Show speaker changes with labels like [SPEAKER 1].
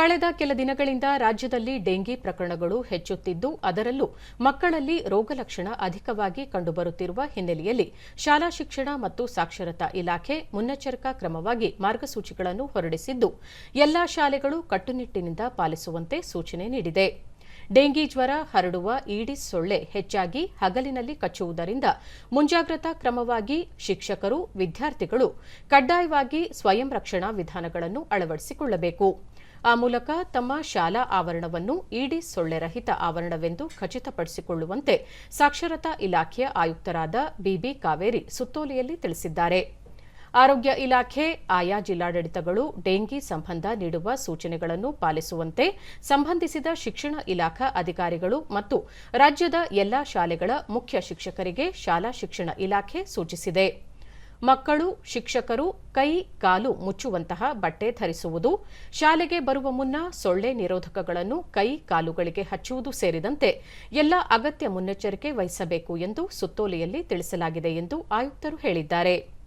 [SPEAKER 1] ಕಳೆದ ಕೆಲ ದಿನಗಳಿಂದ ರಾಜ್ಯದಲ್ಲಿ ಡೆಂಗಿ ಪ್ರಕರಣಗಳು ಹೆಚ್ಚುತ್ತಿದ್ದು, ಅದರಲ್ಲೂ ಮಕ್ಕಳಲ್ಲಿ ರೋಗಲಕ್ಷಣ ಅಧಿಕವಾಗಿ ಕಂಡುಬರುತ್ತಿರುವ ಹಿನ್ನೆಲೆಯಲ್ಲಿ ಶಾಲಾ ಶಿಕ್ಷಣ ಮತ್ತು ಸಾಕ್ಷರತಾ ಇಲಾಖೆ ಮುನ್ನೆಚ್ಚರಿಕಾ ಕ್ರಮವಾಗಿ ಮಾರ್ಗಸೂಚಿಗಳನ್ನು ಹೊರಡಿಸಿದ್ದು, ಎಲ್ಲಾ ಶಾಲೆಗಳು ಕಟ್ಟುನಿಟ್ಟಿನಿಂದ ಪಾಲಿಸುವಂತೆ ಸೂಚನೆ ನೀಡಿದೆ. ಡೆಂಗಿ ಜ್ವರ, ಹರಡುವ, ಈಡಿಸ್ ಸೊಳ್ಳೆ ಹೆಚ್ಚಾಗಿ ಹಗಲಿನಲ್ಲಿ ಕಚ್ಚುವುದರಿಂದ ಮುಂಜಾಗ್ರತಾ ಕ್ರಮವಾಗಿ ಶಿಕ್ಷಕರು, ವಿದ್ಯಾರ್ಥಿಗಳು ಕಡ್ಡಾಯವಾಗಿ ಸ್ವಯಂ ರಕ್ಷಣಾ ವಿಧಾನಗಳನ್ನು ಅಳವಡಿಸಿಕೊಳ್ಳಬೇಕು. ಆ ಮೂಲಕ ತಮ್ಮ ಶಾಲಾ ಆವರಣವನ್ನು ಇಡಿ ಸೊಳ್ಳೆ ರಹಿತ ಆವರಣವೆಂದು ಖಚಿತಪಡಿಸಿಕೊಳ್ಳುವಂತೆ ಸಾಕ್ಷರತಾ ಇಲಾಖೆಯ ಆಯುಕ್ತರಾದ ಬಿಬಿ ಕಾವೇರಿ ಸುತ್ತೋಲೆಯಲ್ಲಿ ತಿಳಿಸಿದ್ದಾರೆ. ಆರೋಗ್ಯ ಇಲಾಖೆ, ಆಯಾ ಜಿಲ್ಲಾಡಳಿತಗಳು ಡೆಂಗಿ ಸಂಬಂಧ ನೀಡುವ ಸೂಚನೆಗಳನ್ನು ಪಾಲಿಸುವಂತೆ ಸಂಬಂಧಿಸಿದ ಶಿಕ್ಷಣ ಇಲಾಖಾ ಅಧಿಕಾರಿಗಳು ಮತ್ತು ರಾಜ್ಯದ ಎಲ್ಲಾ ಶಾಲೆಗಳ ಮುಖ್ಯ ಶಿಕ್ಷಕರಿಗೆ ಶಾಲಾ ಶಿಕ್ಷಣ ಇಲಾಖೆ ಸೂಚಿಸಿದೆ. ಮಕ್ಕಳು, ಶಿಕ್ಷಕರು ಕೈ, ಕಾಲು ಮುಚ್ಚುವಂತಹ ಬಟ್ಟೆ ಧರಿಸುವುದು, ಶಾಲೆಗೆ ಬರುವ ಮುನ್ನ ಸೊಳ್ಳೆ ನಿರೋಧಕಗಳನ್ನು ಕೈ, ಕಾಲುಗಳಿಗೆ ಹಚ್ಚುವುದು ಸೇರಿದಂತೆ ಎಲ್ಲ ಅಗತ್ಯ ಮುನ್ನೆಚ್ಚರಿಕೆ ವಹಿಸಬೇಕು ಎಂದು ಸುತ್ತೋಲೆಯಲ್ಲಿ ತಿಳಿಸಲಾಗಿದೆ ಎಂದು ಆಯುಕ್ತರು ಹೇಳಿದ್ದಾರೆ.